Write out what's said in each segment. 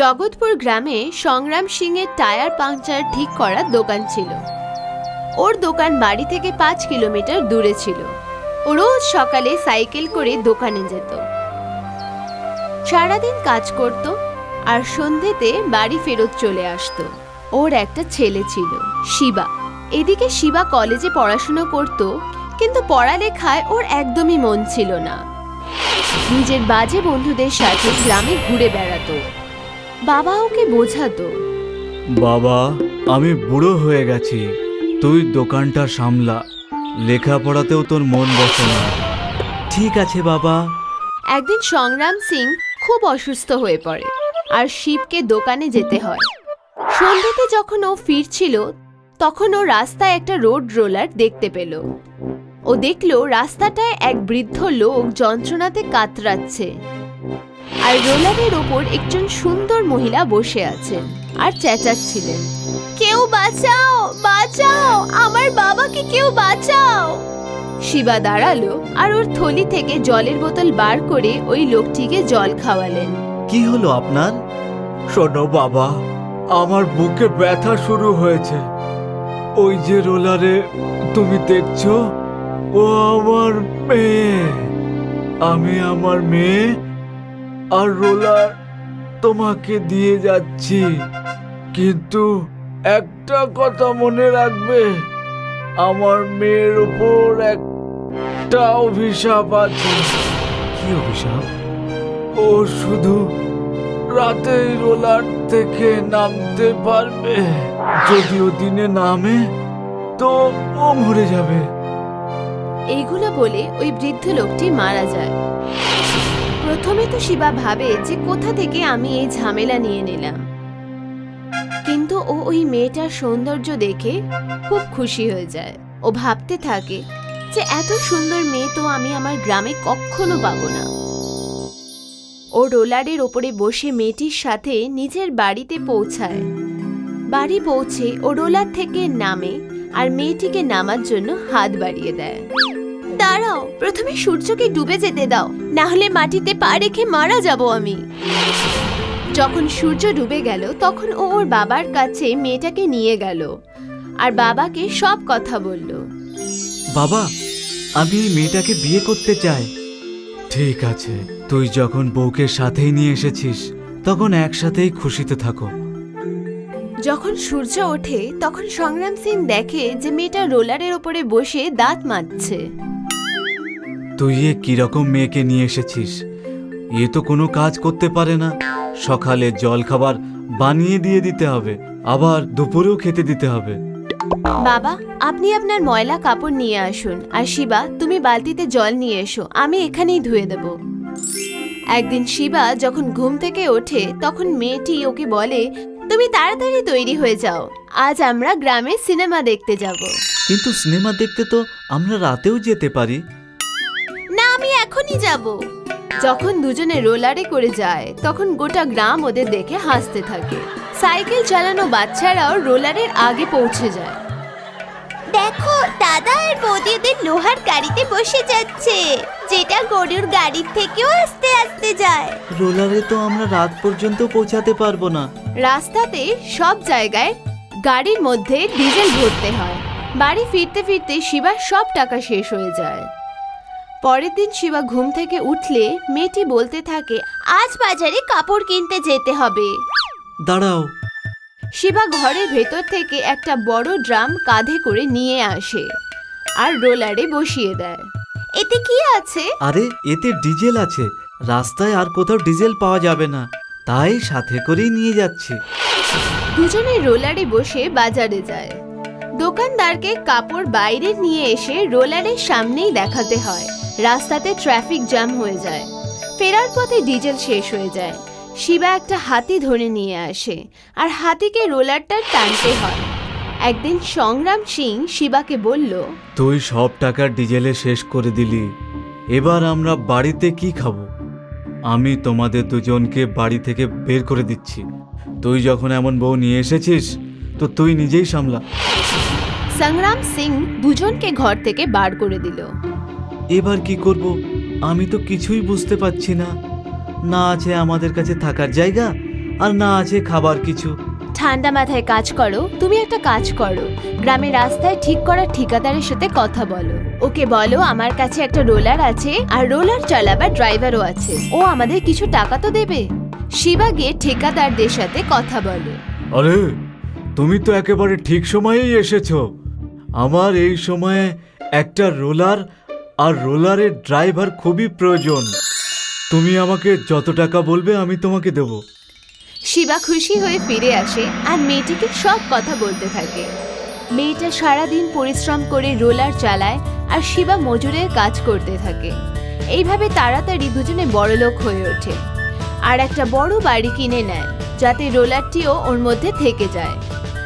জগৎপুর গ্রামে সংগ্রাম সিংয়ের টায়ার পাংচার ঠিক করার দোকান ছিল। ওর দোকান বাড়ি থেকে পাঁচ কিলোমিটার দূরে ছিল। ও রোজ সকালে সাইকেল করে দোকানে যেত। সারাদিন কাজ করত আর সন্ধেতে বাড়ি ফেরত চলে আসতো। ওর একটা ছেলে ছিল, শিবা। এদিকে শিবা কলেজে পড়াশুনো করত, কিন্তু পড়ালেখায় ওর একদমই মন ছিল না। নিজের বাজে বন্ধুদের সাথে গ্রামে ঘুরে বেড়াতো। বাবা ওকে বোঝাতো। বাবা আমি বুড়ো হয়ে গেছি। তুই দোকানটা সামলা। লেখাপড়াতেও তোর মন বসে না। ঠিক আছে বাবা। একদিন সংগ্রাম সিং খুব অসুস্থ হয়ে পড়ে আর শিবকে দোকানে যেতে হয়। সন্ধ্যেতে যখন ও ফিরছিল তখন ও রাস্তায় একটা রোড রোলার দেখতে পেল। ও দেখল রাস্তাটায় এক বৃদ্ধ লোক যন্ত্রণাতে কাতরাচ্ছে। আর রোলারের ওপর একজন সুন্দর মহিলা বসে আছেন আর চেঁচাচ্ছিলেন। কেউ বাঁচাও বাঁচাও, আমার বাবাকে কেউ বাঁচাও! শিবা দাঁড়াল আর ওর থলি থেকে জলের বোতল বার করে ওই লোকটিকে জল খাওয়ালেন। কি হলো আপনার? শোনো বাবা, আমার বুকে ব্যথা শুরু হয়েছে। ওই যে রোলারে তুমি দেখছ, ও আমার মেয়ে। আমি আমার মেয়ে আর রোলার তোমাকে দিয়ে যাচ্ছি। কিন্তু একটা কথা মনে রাখবে আমার মেয়ের উপর একটা অভিশাপ আছে। কি অভিশাপ? ও শুধু রাতেই রোলার থেকে নামতে পারবে। যদিও দিনে নামে তো ও মরে যাবে। এইগুলো বলে ওই বৃদ্ধ লোকটি মারা যায়। প্রথমে তো শিবা ভাবে যে কোথা থেকে আমি এই ঝামেলা নিয়ে নিলাম। কিন্তু ও ওই মেয়েটার সৌন্দর্য দেখে খুব খুশি হয়ে যায়। ও ভাবতে থাকে যে এত সুন্দর মেয়ে তো আমি আমার গ্রামে কখনো পাবো না। ও রোলারের ওপরে বসে মেয়েটির সাথে নিজের বাড়িতে পৌঁছায়। বাড়ি পৌঁছে ও রোলার থেকে নামে আর মেয়েটিকে নামার জন্য হাত বাড়িয়ে দেয়। দাঁড়াও প্রথমে সূর্যকে ডুবে যেতে দাও না হলে মাটিতে পা রেখে মারা যাব আমি। যখন সূর্য ডুবে গেল তখন ও ওর বাবার কাছে মেয়েটাকে নিয়ে গেল আর বাবাকে সব কথা বলল। বাবা আমি এই মেয়েটাকে বিয়ে করতে চাই। ঠিক আছে তুই যখন বউকে সাথেই নিয়ে এসেছিস তখন একসাথেই খুশিতে থাকো। যখন সূর্য ওঠে তখন সংগ্রাম সিং দেখে যে মেয়েটা রোলারের ওপরে বসে দাঁত মাজছে তুই এ কীরকম মেয়েকে নিয়ে এসেছিস? এ তো কোনো কাজ করতে পারে না। সকালে জল খাবার বানিয়ে দিয়ে দিতে হবে আবার দুপুরেও খেতে দিতে হবে। বাবা আপনি আপনার ময়লা কাপড় নিয়ে আসুন। আর শিবা তুমি বালতিতে জল নিয়ে এসো আমি এখানেই ধুয়ে দেব। একদিন শিবা যখন ঘুম থেকে ওঠে তখন মেয়েটি ওকে বলে তুমি তাড়াতাড়ি তৈরি হয়ে যাও। আজ আমরা গ্রামে সিনেমা দেখতে যাব। কিন্তু সিনেমা দেখতে তো আমরা রাতেও যেতে পারি। না আমি এখনই যাব। যখন দুজনে রোলারে করে যায় তখন গোটা গ্রাম ওদের দেখে হাসতে থাকে। সাইকেল চালানো বাচ্চারাও রোলারের আগে পৌঁছে যায়। দেখো দাদা আর বৌদি ওদের লোহার গাড়িতে বসে যাচ্ছে। যেটা গরুর গাড়ির থেকেও আস্তে আস্তে যায়। রোলারে তো আমরা রাত পর্যন্ত পৌঁছাতে পারব না। রাস্তাতে সব জায়গায় গাড়ির মধ্যে ডিজেল ভরতে হয়। বাড়ি ফিরতে ফিরতে শিবার সব টাকা শেষ হয়ে যায়। পরের দিন শিবা ঘুম থেকে উঠলে মেয়েটি বলতে থাকে আজ বাজারে কাপড় কিনতে যেতে হবে। দাঁড়াও। শিবা ঘরের ভেতর থেকে একটা বড় ড্রাম কাঁধে করে নিয়ে আসে আর রোলারে বসিয়ে দেয়। এতে কি আছে? আরে এতে ডিজেল আছে। রাস্তায় আর কোথাও ডিজেল পাওয়া যাবে না। তাই সাথে করেই নিয়ে যাচ্ছি। দুজনে রোলারে বসে বাজারে যায়। দোকানদারকে কাপড় বাইরে নিয়ে এসে রোলারের সামনেই দেখাতে হয়। রাস্তাতে ট্রাফিক জ্যাম হয়ে যায়। ফেরার পথে ডিজেল শেষ হয়ে যায়। শিবা একটা হাতি ধরে নিয়ে আসে আর হাতিকে রোলারটা টানতে হয়। একদিন সংগ্রাম সিং শিবাকে বলল তুই সব টাকা ডিজেলে শেষ করে দিলি। এবার আমরা বাড়িতে কি খাব? আমি তোমাদের দুজনকে বাড়ি থেকে বের করে দিচ্ছি। তুই যখন এমন বউ নিয়ে এসেছিস তো তুই নিজেই সামলা। সংগ্রাম সিং দুজনকে ঘর থেকে বার করে দিল। এবার কি করব? আমি তো কিছুই বুঝতে পারছি না। না আছে আমাদের কাছে থাকার জায়গা আর না আছে খাবার কিছু। ঠান্ডা মাথায় কাজ করো তুমি একটা কাজ করো। গ্রামের রাস্তায় ঠিক করা ঠিকাদারের সাথে কথা বলো। ওকে বলো আমার কাছে একটা রোলার আছে আর রোলার চালাবার ড্রাইভারও আছে। ও আমাদের কিছু টাকা তো দেবে। শিবা গিয়ে ঠিকাদারদের সাথে কথা বলে। আরে তুমি তো একেবারে ঠিক সময়েই এসেছ। আমার এই সময়ে একটা রোলার আর রোলারের ড্রাইভার খুবই প্রয়োজন। তুমি আমাকে যত টাকা বলবে, আমি তোমাকে দেব। শিবা খুশি হয়ে ফিরে আসে আর মেয়েটিকে সব কথা বলতে থাকে। মেয়েটা সারাদিন পরিশ্রম করে রোলার চালায় আর শিবা মজুরের কাজ করতে থাকে। এইভাবে তাড়াতাড়ি দুজনে বড়লোক হয়ে ওঠে। আর একটা বড় বাড়ি কিনে নেয়, যাতে রোলারটিও ওর মধ্যে থেকে যায়।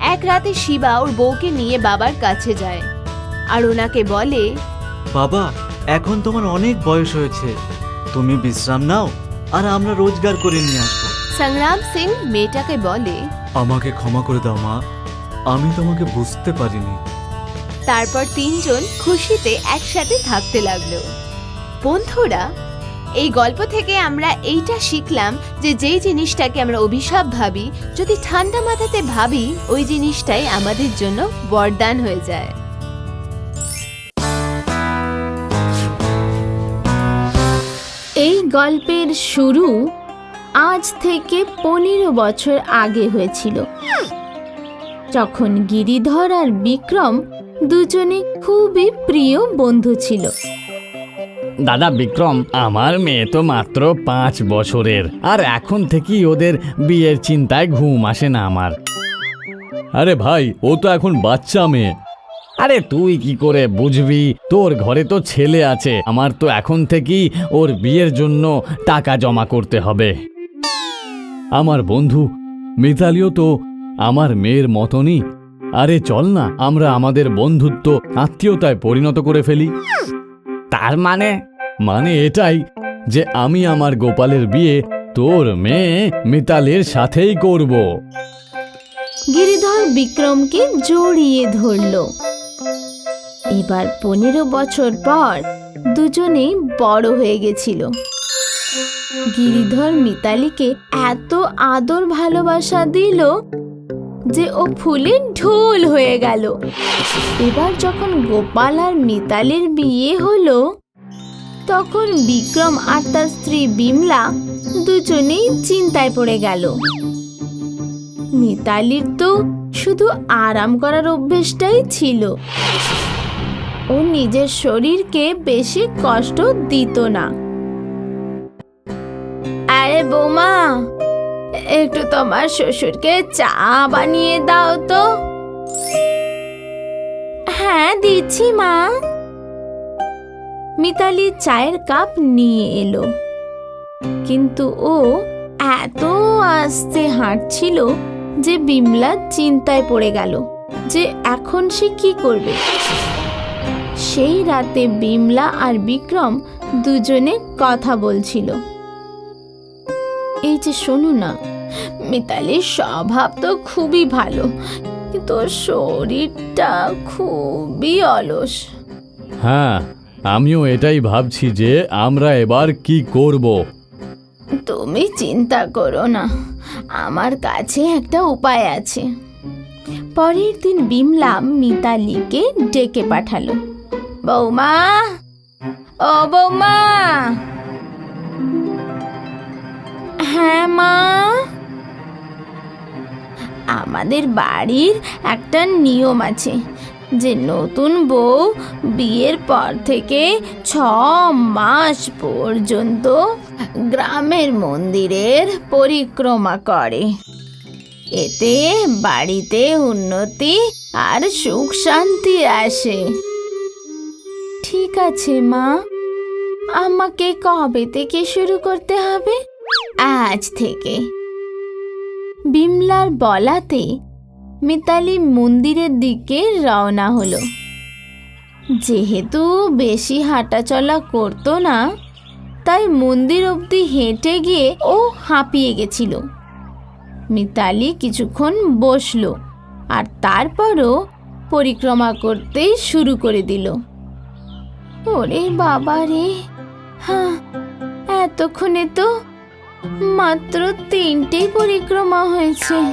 এক রাতে শিবা ওর বউকে নিয়ে বাবার কাছে যায়। আর ওনাকে বলে বাবা এখন তোমার অনেক বয়স হয়েছে। তুমি বিশ্রাম নাও আর আমরা রোজগার করে নিয়ে আসব। সংগ্রাম সিং মেয়েটাকে বলে। আমাকে ক্ষমা করে দাও মা। আমি তোমাকে বুঝতে পারিনি। তারপর তিনজন খুশিতে একসাথে থাকতে লাগল। বন্ধুরা এই গল্প থেকে আমরা এইটা শিখলাম যে যেই জিনিসটাকে আমরা অভিশাপ ভাবি যদি ঠান্ডা মাথাতে ভাবি ওই জিনিসটাই আমাদের জন্য বরদান হয়ে যায়। এই গল্পের শুরু আজ থেকে পনেরো বছর আগে হয়েছিল। যখন গিরিধর আর বিক্রম দুজনে খুবই প্রিয় বন্ধু ছিল। দাদা বিক্রম আমার মেয়ে তো মাত্র পাঁচ বছরের আর এখন থেকেই ওদের বিয়ের চিন্তায় ঘুম আসে না আমার। আরে ভাই ও তো এখন বাচ্চা মেয়ে। আরে তুই কি করে বুঝবি? তোর ঘরে তো ছেলে আছে আমার তো এখন থেকেই ওর বিয়ের জন্য টাকা জমা করতে হবে। আমার বন্ধু মিতালিও তো আমার মেয়ের মতনই। আরে চল না আমরা আমাদের বন্ধুত্ব আত্মীয়তায় পরিণত করে ফেলি। তার মানে? মানে এটাই যে আমি আমার গোপালের বিয়ে তোর মেয়ে মিতালের সাথেই করব। গিরিধর বিক্রমকে জড়িয়ে ধরল। এবার পনেরো বছর পর দুজনেই বড় হয়ে গেছিল। গিরিধর মিতালিকে এত আদর ভালোবাসা দিল যে ও ফুলে ঢোল হয়ে গেল। এবার যখন গোপাল আর মিতালির বিয়ে হলো, তখন বিক্রম আর তার স্ত্রী বিমলা দুজনেই চিন্তায় পড়ে গেল। মিতালির তো শুধু আরাম করার অভ্যেসটাই ছিল। ও নিজের শরীরকে বেশি কষ্ট দিত না। আরে বৌমা, একটু তোমার শ্বশুরকে চা বানিয়ে দাও তো। হ্যাঁ দিচ্ছি মা। মিতালি চায়ের কাপ নিয়ে এলো। কিন্তু ও এত আস্তে হাঁটছিল যে বিমলা চিন্তায় পড়ে গেল যে এখন সে কি করবে। সেই রাতে বিমলা আর বিক্রম দুজনে কথা বলছিল। এই যে শোনো না মিতালির স্বভাব তো খুবই ভালো কিন্তু শরীরটা খুবই অলস। হ্যাঁ আমিও এটাই ভাবছি যে আমরা এবার কি করব। তুমি চিন্তা করো না আমার কাছে একটা উপায় আছে। পরের দিন বিমলা মিতালিকে ডেকে পাঠালো। বৌমা? ও বৌমা! হ্যাঁ মা? আমাদের বাড়ির একটা নিয়ম আছে যে নতুন বউ বিয়ের পর থেকে ছ মাস পর্যন্ত গ্রামের মন্দিরের পরিক্রমা করে। এতে বাড়িতে উন্নতি আর সুখ শান্তি আসে। ঠিক আছে, মা। আমাকে কবে থেকে শুরু করতে হবে? আজ থেকে। বিমলার বলাতে মিতালি মন্দিরের দিকে রওনা হলো। যেহেতু বেশি হাঁটাচলা করতো না, তাই মন্দির অবধি হেঁটে গিয়ে ও হাঁপিয়ে গেছিল। মিতালি কিছুক্ষণ বসল আর তারপরও পরিক্রমা করতেই শুরু করে দিল। ওরে বাবা রে। হ্যাঁ এতক্ষণে তো মাত্র তিনটে পরিক্রমা হয়েছে।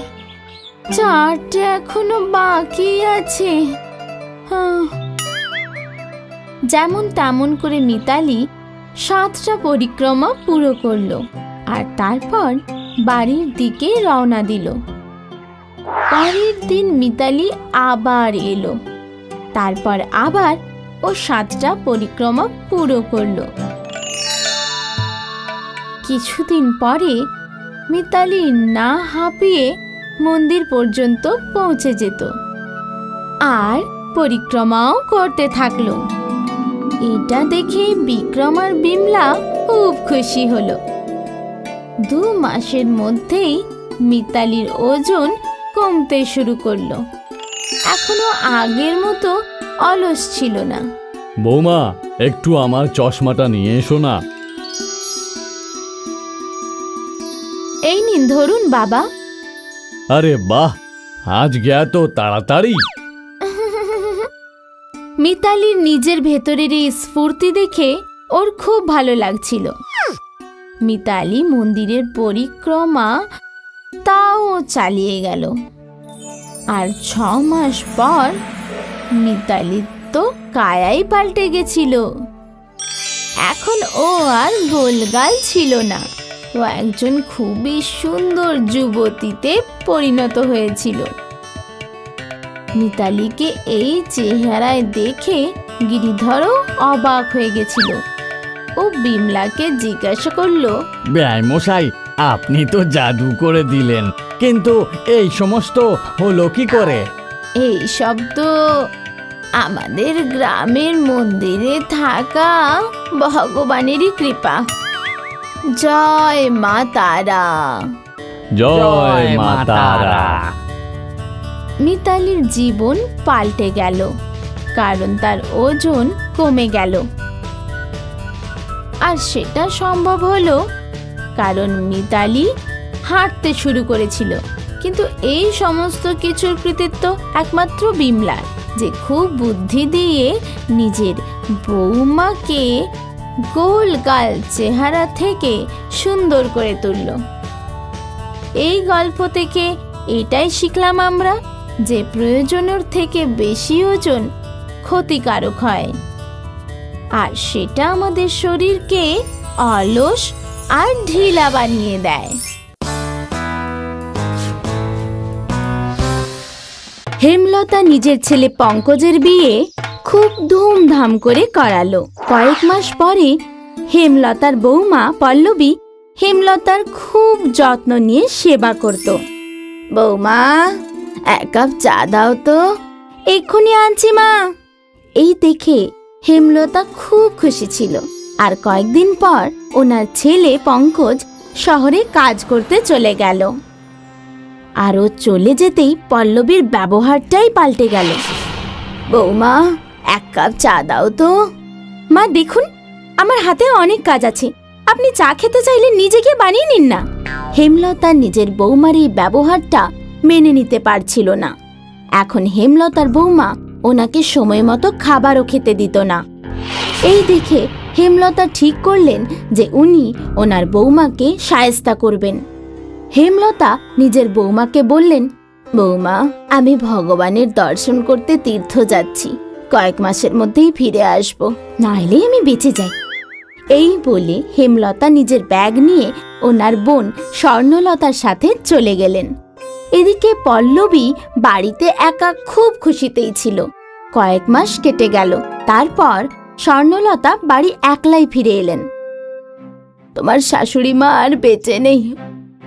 চারটে এখনও বাকি আছে। হাহ। যেমন তেমন করে মিতালি সাতটা পরিক্রমা পুরো করল আর তারপর বাড়ির দিকে রওনা দিল। পরের দিন মিতালি আবার এলো। তারপর আবার ও সাতটা পরিক্রমা পুরো করল। কিছুদিন পরে মিতালি না হাঁপিয়ে মন্দির পর্যন্ত পৌঁছে যেত। আর পরিক্রমাও করতে থাকল। এটা দেখে বিক্রম আর বিমলা খুব খুশি হলো। দু মাসের মধ্যেই মিতালির ওজন কমতে শুরু করল। এখনও আগের মতো অলস ছিল না। বৌমা একটু আমার চশমাটা নিয়ে এসো না। এই নিন ধরুন বাবা। আরে বাহ আজ গিয়া তো তাড়াতাড়ি। মিতালির নিজের ভেতরের এই স্ফূর্তি দেখে ওর খুব ভালো লাগছিল। মিতালি মন্দিরের পরিক্রমা তাও চালিয়ে গেল। আর ছ মাস পর মিতালির তো কায়াই পাল্টে গেছিল। এখন ও আর গোলগাল ছিল না। ও একজন খুবই সুন্দর যুবতীতে পরিণত হয়েছিল। মিতালিকে এই চেহারায় দেখে গিরিধরও অবাক হয়ে গেছিল। ও বিমলাকে জিজ্ঞাসা করল মশাই আপনি তো জাদু করে দিলেন কিন্তু এই সমস্ত হলো কি করে? এই তো আমাদের গ্রামের মন্দিরে থাকা ভগবানেরই কৃপা। জয় মা তারা। জয় মা তারা। মিতালির জীবন পাল্টে গেল কারণ তার ওজন কমে গেল। আর সেটা সম্ভব হলো কারণ মিতালি হাঁটতে শুরু করেছিল কিন্তু এই সমস্ত কিছুর কৃতিত্ব একমাত্র বিমলার। যে খুব বুদ্ধি দিয়ে নিজের বৌমাকে গোল গাল চেহারা থেকে সুন্দর করে তুলল। এই গল্প থেকে এটাই শিখলাম আমরা যে প্রয়োজনের থেকে বেশি ওজন ক্ষতিকারক হয়। আর সেটা আমাদের শরীরকে অলস আর ঢিলা বানিয়ে দেয়। হেমলতা নিজের ছেলে পঙ্কজের বিয়ে খুব ধুমধাম করে করালো। কয়েক মাস পরে হেমলতার বৌমা পল্লবী হেমলতার খুব যত্ন নিয়ে সেবা করত। বৌমা, এক কাপ চা দাও তো। এক্ষুনি আনছি মা। এই দেখে হেমলতা খুব খুশি ছিল। আর কয়েকদিন পর ওনার ছেলে পঙ্কজ শহরে কাজ করতে চলে গেল। আর ও চলে যেতেই পল্লবীর ব্যবহারটাই পাল্টে গেল। বৌমা এক কাপ চা দাও তো। মা দেখুন আমার হাতে অনেক কাজ আছে। আপনি চা খেতে চাইলে নিজে গিয়ে বানিয়ে নিন না। হেমলতা নিজের বৌমার এই ব্যবহারটা মেনে নিতে পারছিল না। এখন হেমলতার বৌমা ওনাকে সময় মতো খাবারও খেতে দিত না। এই দেখে হেমলতা ঠিক করলেন যে উনি ওনার বৌমাকে সায়স্তা করবেন। হেমলতা নিজের বৌমাকে বললেন, বৌমা, আমি ভগবানের দর্শন করতে তীর্থ যাচ্ছি। কয়েক মাসের মধ্যেই ফিরে আসব নাইলে আমি বেঁচে যাই। এই বলে হেমলতা নিজের ব্যাগ নিয়ে ওনার বোন স্বর্ণলতার সাথে চলে গেলেন। এদিকে পল্লবী বাড়িতে একা খুব খুশিতেই ছিল। কয়েক মাস কেটে গেল, তারপর স্বর্ণলতা বাড়ি একলাই ফিরে এলেন। তোমার শাশুড়ি মা আর বেঁচে নেই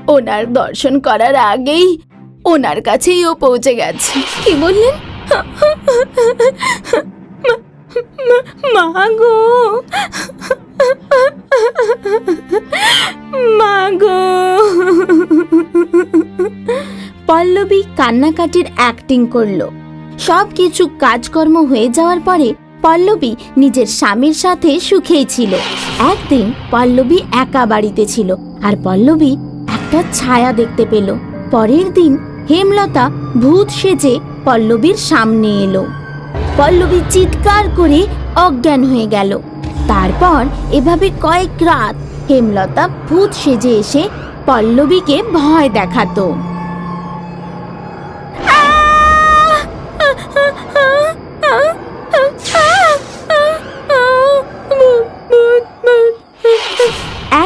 ওনার দর্শন করার আগেই ওনার কাছেই ও পৌঁছে গেছে। কি বললেন? মা গো। মা গো। পল্লবী কান্নাকাটির অ্যাক্টিং করল। সব কিছু কাজকর্ম হয়ে যাওয়ার পরে পল্লবী নিজের স্বামীর সাথে সুখেই ছিল। একদিন পল্লবী একা বাড়িতে ছিল আর পল্লবী একটা ছায়া দেখতে পেল। পরের দিন হেমলতা ভূত সেজে পল্লবীর সামনে এলো। পল্লবী চিৎকার করে অজ্ঞান হয়ে গেল। তারপর এভাবে কয়েক রাত হেমলতা ভূত সেজে এসে পল্লবীকে ভয় দেখাতো।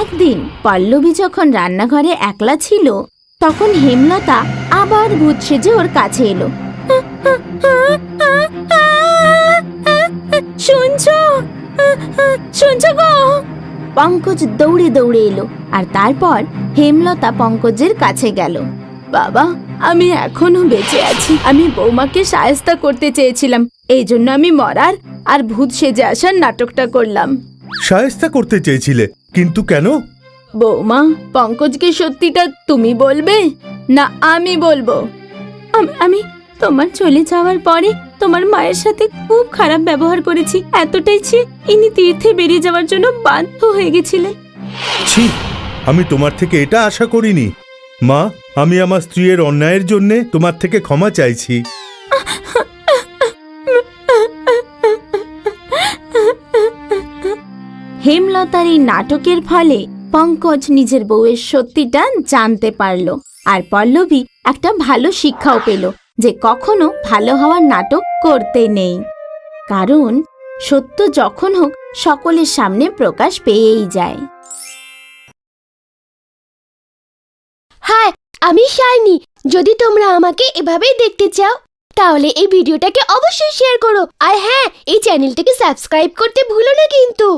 একদিন পল্লবী যখন রান্নাঘরে একলা ছিল তখন হেমলতা আবার ভূত সেজে ওর কাছে এলো। শুনছো? শুনছো গো? পঙ্কজ দৌড়ে দৌড়ে এলো আর তারপর হেমলতা পঙ্কজের কাছে গেল। বাবা আমি এখনও বেঁচে আছি। আমি বৌমাকে সায়স্তা করতে চেয়েছিলাম। এই জন্য আমি মরার আর ভূত সেজে আসার নাটকটা করলাম। সায়স্তা করতে চেয়েছিলে? কিন্তু কেন? বৌমা পঙ্কজকে সত্যিটা তুমি বলবে? না আমি বলব। আম- আমি তোমার চলে যাওয়ার পরে তোমার মায়ের সাথে খুব খারাপ ব্যবহার করেছি। এতটাই যে ইনি তীর্থে বেরিয়ে যাওয়ার জন্য বাধ্য হয়ে গেছিলেন। ছি আমি তোমার থেকে এটা আশা করিনি। মা আমি আমার স্ত্রীর অন্যায়ের জন্য তোমার থেকে ক্ষমা চাইছি। হেমলতার এই নাটকের ফলে পঙ্কজ নিজের বউয়ের সত্যিটা জানতে পারল। আর পল্লবী একটা ভালো শিক্ষাও পেল যে কখনো ভালো হওয়ার নাটক করতে নেই। কারণ সত্য যখন হোক, সকলের সামনে প্রকাশ পেয়েই যায়। হাই আমি শাইনি যদি তোমরা আমাকে এভাবেই দেখতে চাও, তাহলে এই ভিডিওটাকে অবশ্যই শেয়ার করো। আর হ্যাঁ এই চ্যানেলটাকে সাবস্ক্রাইব করতে ভুলো না কিন্তু।